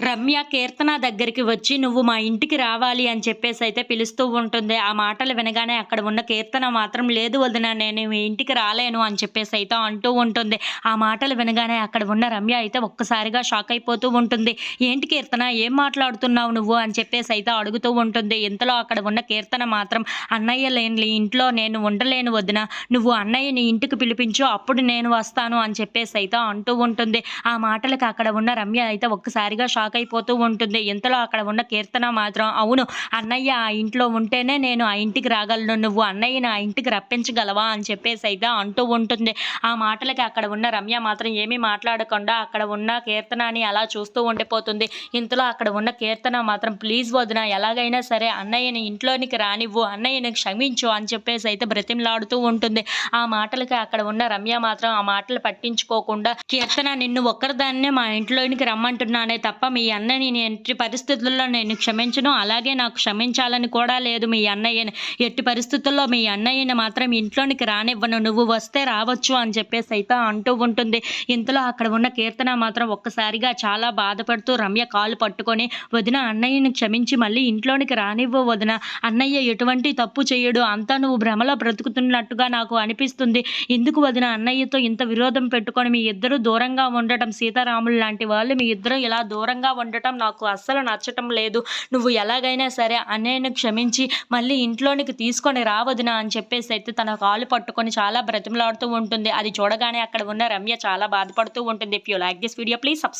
రమ్య కీర్తన దగ్గరికి వచ్చి నువ్వు మా ఇంటికి రావాలి అని చెప్పేసి అయితే పిలుస్తూ ఉంటుంది. ఆ మాటలు వినగానే అక్కడ ఉన్న కీర్తన మాత్రం లేదు వదిన నేను మీ ఇంటికి రాలేను అని చెప్పేసి అయితే అంటూ ఉంటుంది. ఆ మాటలు వినగానే అక్కడ ఉన్న రమ్య అయితే ఒక్కసారిగా షాక్ అయిపోతూ ఉంటుంది. ఏంటి కీర్తన? ఏం మాట్లాడుతున్నావు నువ్వు? అని చెప్పేసి అయితే అడుగుతూ ఉంటుంది. ఇంతలో అక్కడ ఉన్న కీర్తన మాత్రం అన్నయ్య లేని ఇంట్లో నేను ఉండలేను వదిన. నువ్వు అన్నయ్యని ఇంటికి పిలిపించు అప్పుడు నేను వస్తాను అని చెప్పేసి అయితే అంటూ ఉంటుంది. ఆ మాటలకు అక్కడ ఉన్న రమ్య అయితే ఒక్కసారిగా షాక్ అయిపోతూ ఉంటుంది. ఇంతలో అక్కడ ఉన్న కీర్తన మాత్రం అవును అన్నయ్య ఆ ఇంట్లో ఉంటేనే నేను ఆ ఇంటికి రాగలను. నువ్వు అన్నయ్యని ఆ ఇంటికి రప్పించగలవా? అని చెప్పేసి అయితే అంటూ ఉంటుంది. ఆ మాటలకి అక్కడ ఉన్న రమ్య మాత్రం ఏమీ మాట్లాడకుండా అక్కడ ఉన్న కీర్తనని అలా చూస్తూ ఉండిపోతుంది. ఇంతలో అక్కడ ఉన్న కీర్తన మాత్రం ప్లీజ్ వదిన ఎలాగైనా సరే అన్నయ్యని ఇంట్లోనికి రానివ్వు. అన్నయ్యని క్షమించు. అని చెప్పేసి అయితే బ్రతిమలాడుతూ ఉంటుంది. ఆ మాటలకి అక్కడ ఉన్న రమ్య మాత్రం ఆ మాటలు పట్టించుకోకుండా కీర్తన నిన్ను ఒక్కరిదాన్నే మా ఇంట్లోనికి రమ్మంటున్నానే తప్ప మీ అన్నని నేను ఎట్టి పరిస్థితుల్లో నేను క్షమించను అలాగే నాకు క్షమించాలని కూడా లేదు మీ అన్నయ్యని. ఎట్టి పరిస్థితుల్లో మీ అన్నయ్యని మాత్రం ఇంట్లోనికి రానివ్వను నువ్వు వస్తే రావచ్చు అని చెప్పేసి అయితే అంటూ ఉంటుంది. ఇంతలో అక్కడ ఉన్న కీర్తన మాత్రం ఒక్కసారిగా చాలా బాధపడుతూ రమ్య కాలు పట్టుకొని వదిన అన్నయ్యని క్షమించి మళ్ళీ ఇంట్లోనికి రానివ్వు వదిన. అన్నయ్య ఎటువంటి తప్పు చేయడు అంతా నువ్వు భ్రమలో బ్రతుకుతున్నట్టుగా నాకు అనిపిస్తుంది. ఎందుకు వదిన అన్నయ్యతో ఇంత విరోధం పెట్టుకొని మీ ఇద్దరు దూరంగా ఉండటం సీతారాములు లాంటి వాళ్ళు మీ ఇద్దరు ఇలా దూరంగా దూరంగా ఉండటం నాకు అస్సలు నచ్చటం లేదు. నువ్వు ఎలాగైనా సరే అన్నయ్యను క్షమించి మళ్ళీ ఇంట్లోనికి తీసుకొని రావదునా అని చెప్పేసి అయితే తన కాలు పట్టుకొని చాలా బ్రతిమలాడుతూ ఉంటుంది. అది చూడగానే అక్కడ ఉన్న రమ్య చాలా బాధపడుతూ ఉంటుంది. If you like this video please subscribe